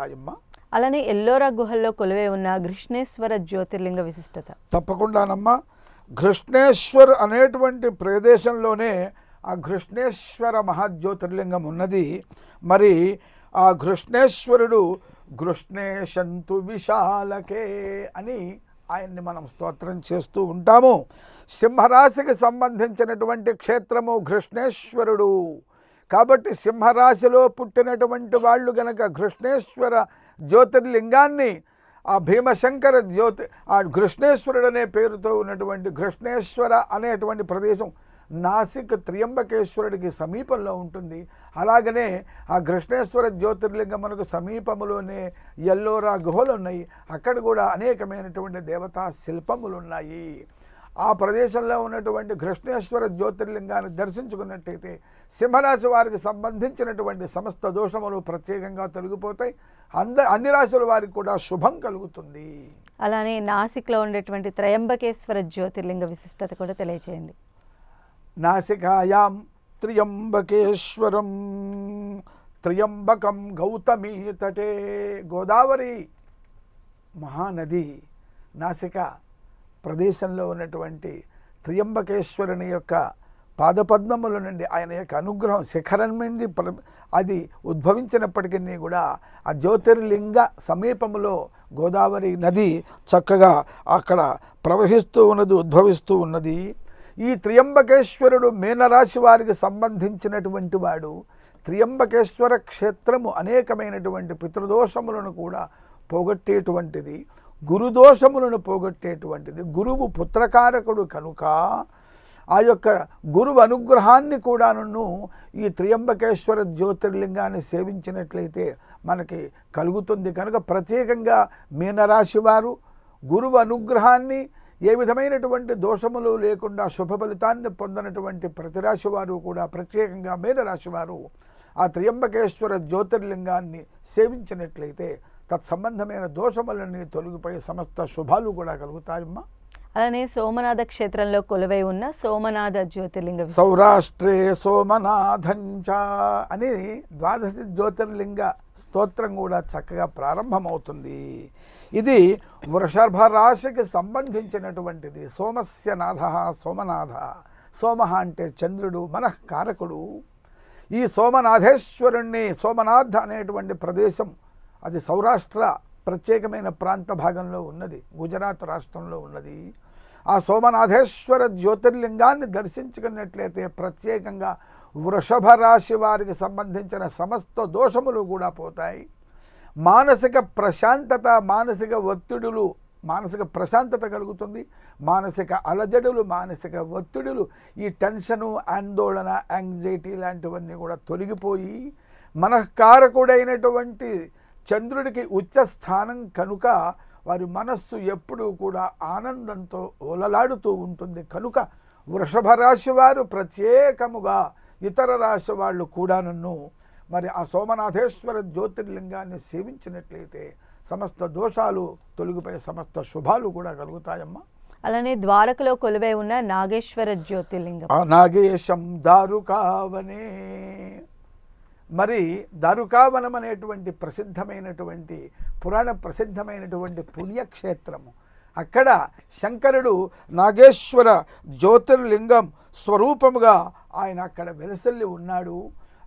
కలుగుతాయమ్మా అలానే ఎల్లోరా గుహల్లో కొలువై ఉన్న కృష్ణేశ్వర జ్యోతిర్లింగ విశిష్టత. తప్పకుండానమ్మా. కృష్ణేశ్వర్ అనేటువంటి ప్రదేశంలోనే ఆ కృష్ణేశ్వర మహాజ్యోతిర్లింగం ఉన్నది. మరి ఆ కృష్ణేశ్వరుడు కృష్ణేశంతు విశాలకే అని ఆయన్ని మనం స్తోత్రం చేస్తూ ఉంటాము. సింహరాశికి సంబంధించినటువంటి క్షేత్రము కృష్ణేశ్వరుడు. కాబట్టి సింహరాశిలో పుట్టినటువంటి వాళ్ళు గనక కృష్ణేశ్వర జ్యోతిర్లింగాన్ని ఆ భీమశంకర జ్యోతి ఆ కృష్ణేశ్వరుడు అనే పేరుతో ఉన్నటువంటి కృష్ణేశ్వర అనేటువంటి ప్రదేశం నాసిక్ త్రియంబకేశ్వరుడికి సమీపంలో ఉంటుంది. అలాగనే ఆ కృష్ణేశ్వర జ్యోతిర్లింగం మనకు సమీపంలోనే ఎల్లోరా గుహలు ఉన్నాయి అక్కడ కూడా అనేకమైనటువంటి దేవతా శిల్పములు ఉన్నాయి ఆ ప్రదేశంలో ఉన్నటువంటి కృష్ణేశ్వర జ్యోతిర్లింగాన్ని దర్శించుకున్నట్టయితే సింహరాశి వారికి సంబంధించినటువంటి సమస్త దోషములు ప్రత్యేకంగా తొలగిపోతాయి. అంద అన్ని రాశుల వారికి కూడా శుభం కలుగుతుంది. అలానే నాసిక్లో ఉండేటువంటి త్రయంబకేశ్వర జ్యోతిర్లింగ విశిష్టత కూడా తెలియచేయండి. నాసికాయాం త్రియంబకేశ్వరం త్రియంబకం గౌతమీ తటే గోదావరి మహానది నాసిక ప్రదేశంలో ఉన్నటువంటి త్రియంబకేశ్వరుని యొక్క పాదపద్మముల నుండి ఆయన యొక్క అనుగ్రహం శిఖరం నుండి ప్ర- అది ఉద్భవించినప్పటికీ కూడా ఆ జ్యోతిర్లింగ సమీపంలో గోదావరి నది చక్కగా అక్కడ ప్రవహిస్తూ ఉన్నది ఉద్భవిస్తూ ఉన్నది. ఈ త్రియంబకేశ్వరుడు మీనరాశి వారికి సంబంధించినటువంటి వాడు త్రియంబకేశ్వర క్షేత్రము అనేకమైనటువంటి పితృదోషములను కూడా పోగొట్టేటువంటిది గురుదోషములను పోగొట్టేటువంటిది గురువు పుత్రకారకుడు కనుక ఆ యొక్క గురువు అనుగ్రహాన్ని కూడాను ఈ త్రియంబకేశ్వర జ్యోతిర్లింగాన్ని సేవించినట్లయితే మనకి కలుగుతుంది. కనుక ప్రత్యేకంగా మీనరాశి వారు గురువు అనుగ్రహాన్ని ఏ విధమైనటువంటి దోషములు లేకుండా శుభ ఫలితాన్ని పొందినటువంటి ప్రతి రాశి వారు కూడా ప్రత్యేకంగా మీనరాశి వారు ఆ త్రియంబకేశ్వర జ్యోతిర్లింగాన్ని సేవించినట్లయితే తత్సంబంధమైన దోషములన్నీ తొలగిపోయి సమస్త శుభాలు కూడా కలుగుతాయమ్మా. అలానే సోమనాథ క్షేత్రంలో కొలువై ఉన్న సోమనాథ జ్యోతిర్లింగ. సౌరాష్ట్రే సోమనాథంచ అని ద్వాదశి జ్యోతిర్లింగ స్తోత్రం కూడా చక్కగా ప్రారంభమవుతుంది. ఇది వృషభ రాశికి సంబంధించినటువంటిది. సోమస్య నాథ సోమనాథ. సోమ అంటే చంద్రుడు మనఃకారకుడు. ఈ సోమనాథేశ్వరుణ్ణి సోమనాథ్ అనేటువంటి ప్రదేశం అది సౌరాష్ట్ర ప్రత్యేకమైన ప్రాంత భాగంలో ఉన్నది గుజరాత్ రాష్ట్రంలో ఉన్నది. ఆ సోమనాథేశ్వర జ్యోతిర్లింగాన్ని దర్శించుకున్నట్లయితే ప్రత్యేకంగా వృషభ రాశి వారికి సంబంధించిన సమస్త దోషములు కూడా పోతాయి. మానసిక ప్రశాంతత మానసిక ఒత్తిడులు మానసిక ప్రశాంతత కలుగుతుంది. మానసిక అలజడులు మానసిక ఒత్తిడులు ఈ టెన్షను ఆందోళన యాంగ్జైటీ లాంటివన్నీ కూడా తొలగిపోయి మనఃకారకుడైనటువంటి చంద్రుడికి ఉచ్చ స్థానం కనుక వారి మనస్సు ఎప్పుడూ కూడా ఆనందంతో ఓలలాడుతూ ఉంటుంది. కనుక వృషభ రాశి వారు ప్రత్యేకముగా ఇతర రాశి వాళ్ళు కూడాను మరి ఆ సోమనాథేశ్వర జ్యోతిర్లింగాన్ని సేవించినట్లయితే సమస్త దోషాలు తొలగిపోయే సమస్త శుభాలు కూడా కలుగుతాయమ్మా. అలానే ద్వారకలో కొలువై ఉన్న నాగేశ్వర జ్యోతిర్లింగం. నాగేశం దారుకావనే. మరి దారుకావనం అనేటువంటి ప్రసిద్ధమైనటువంటి పురాణ ప్రసిద్ధమైనటువంటి పుణ్యక్షేత్రము. అక్కడ శంకరుడు నాగేశ్వర జ్యోతిర్లింగం స్వరూపముగా ఆయన అక్కడ వెలసిల్లి ఉన్నాడు.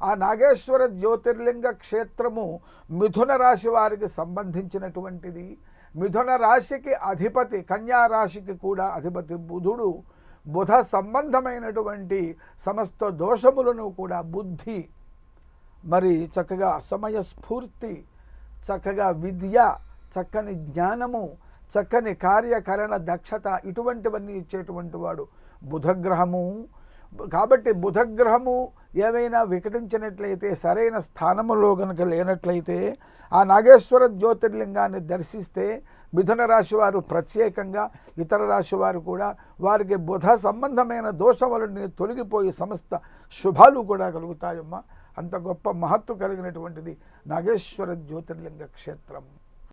ఆ నాగేశ్వర జ్యోతిర్లింగ క్షేత్రము మిథున రాశి వారికి సంబంధించినటువంటిది. మిథున రాశికి అధిపతి కన్యా రాశికి కూడా అధిపతి బుధుడు. బుధ సంబంధమైనటువంటి సమస్త దోషములను కూడా బుద్ధి మరి చక్కగా సమయ స్ఫూర్తి చక్కగా విద్య చక్కని జ్ఞానము చక్కని కార్యకరణ దక్షత ఇటువంటివన్నీ ఇచ్చేటువంటి వాడు బుధగ్రహము. కాబట్టి బుధగ్రహము ఏవైనా వికటించినట్లయితే సరైన స్థానములో గనక లేనట్లయితే ఆ నాగేశ్వర జ్యోతిర్లింగాన్ని దర్శిస్తే మిథున రాశి వారు ప్రత్యేకంగా ఇతర రాశి వారు కూడా వారికి బుధ సంబంధమైన దోషములని తొలగిపోయి సమస్త శుభాలు కూడా కలుగుతాయమ్మా. అంత గొప్ప మహత్వం కలిగినటువంటిది నాగేశ్వర జ్యోతిర్లింగ క్షేత్రం.